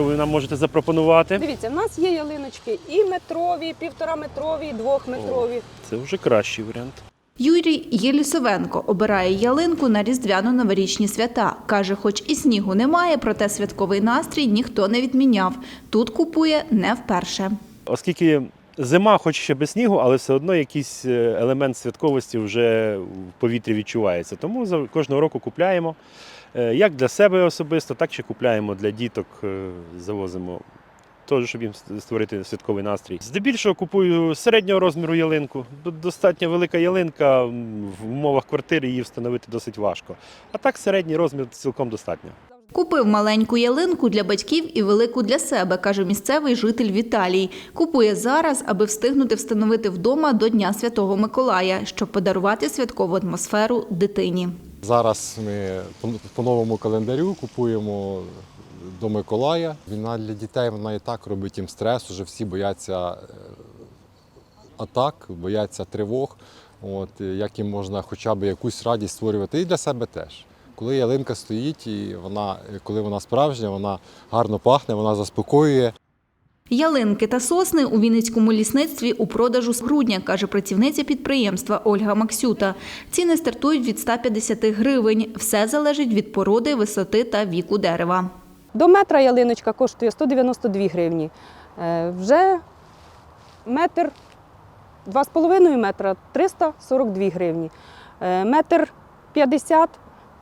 що ви нам можете запропонувати? Дивіться, в нас є ялиночки і метрові, півтораметрові, і двохметрові. Це вже кращий варіант. Юрій Єлісовенко обирає ялинку на різдвяно-новорічні свята. Каже, хоч і снігу немає, проте святковий настрій ніхто не відміняв. Тут купує не вперше. Оскільки зима, хоч ще без снігу, але все одно якийсь е, елемент святковості вже в повітрі відчувається. Тому кожного року купляємо. Е, Як для себе особисто, так і купляємо для діток, е, завозимо. Теж, щоб їм створити святковий настрій. Здебільшого купую середнього розміру ялинку. Достатньо велика ялинка, в умовах квартири її встановити досить важко. А так середній розмір цілком достатньо. Купив маленьку ялинку для батьків і велику для себе, каже місцевий житель Віталій. Купує зараз, аби встигнути встановити вдома до Дня Святого Миколая, щоб подарувати святкову атмосферу дитині. Зараз ми по- новому календарю купуємо до Миколая. Війна для дітей вона і так робить їм стрес. Уже всі бояться е, атак, бояться тривог. От, як їм можна хоча б якусь радість створювати і для себе теж. Коли ялинка стоїть, і вона, коли вона справжня, вона гарно пахне, вона заспокоює. Ялинки та сосни у Вінницькому лісництві у продажу з грудня, каже працівниця підприємства Ольга Максюта. Ціни стартують від 150 гривень. Все залежить від породи, висоти та віку дерева. До метра ялиночка коштує 192 гривні. Е, Вже метр, 2,5 метра 342 гривні. Е, Метр 50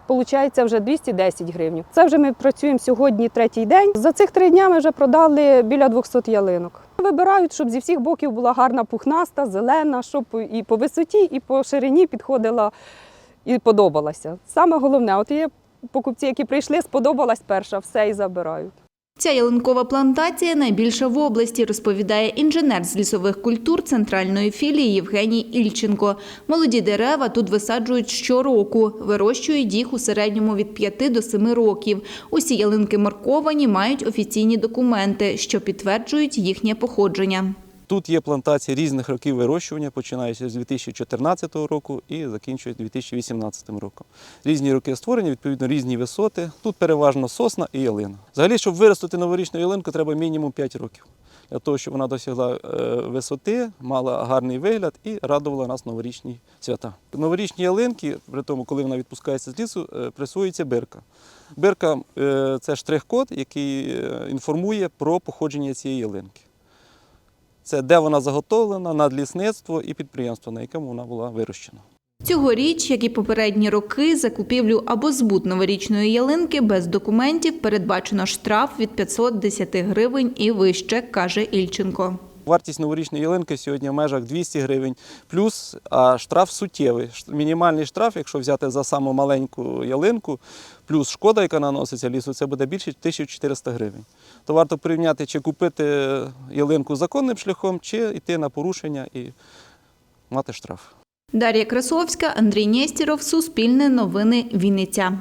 Получається вже 210 гривень. Це вже ми працюємо сьогодні третій день. За цих три дня ми вже продали біля 200 ялинок. Вибирають, щоб зі всіх боків була гарна пухнаста, зелена, щоб і по висоті, і по ширині підходила і подобалася. Саме головне, от є покупці, які прийшли, сподобалась перша, все і забирають. Ця ялинкова плантація найбільша в області, розповідає інженер з лісових культур центральної філії Євгеній Ільченко. Молоді дерева тут висаджують щороку. Вирощують їх у середньому від 5 до 7 років. Усі ялинки марковані, мають офіційні документи, що підтверджують їхнє походження. Тут є плантації різних років вирощування, починаючи з 2014 року і закінчують 2018 роком. Різні роки створення, відповідно, різні висоти. Тут переважно сосна і ялина. Взагалі, щоб виростити новорічну ялинку, треба мінімум 5 років. Для того, щоб вона досягла е, висоти, мала гарний вигляд і радувала нас новорічні свята. Новорічні ялинки, при тому, коли вона відпускається з лісу, е, присвоюється бирка. Бирка е, це штрих-код, який інформує про походження цієї ялинки. Це де вона заготовлена, надлісництво і підприємство, на якому вона була вирощена. Цьогоріч, як і попередні роки, закупівлю або збут новорічної ялинки без документів передбачено штраф від 510 гривень і вище, каже Ільченко. Вартість новорічної ялинки сьогодні в межах 200 гривень, плюс штраф суттєвий. Мінімальний штраф, якщо взяти за саму маленьку ялинку, плюс шкода, яка наноситься лісу, це буде більше 1400 гривень. То варто порівняти, чи купити ялинку законним шляхом, чи йти на порушення і мати штраф. Дар'я Красовська, Андрій Нєстіров, Суспільне новини, Вінниця.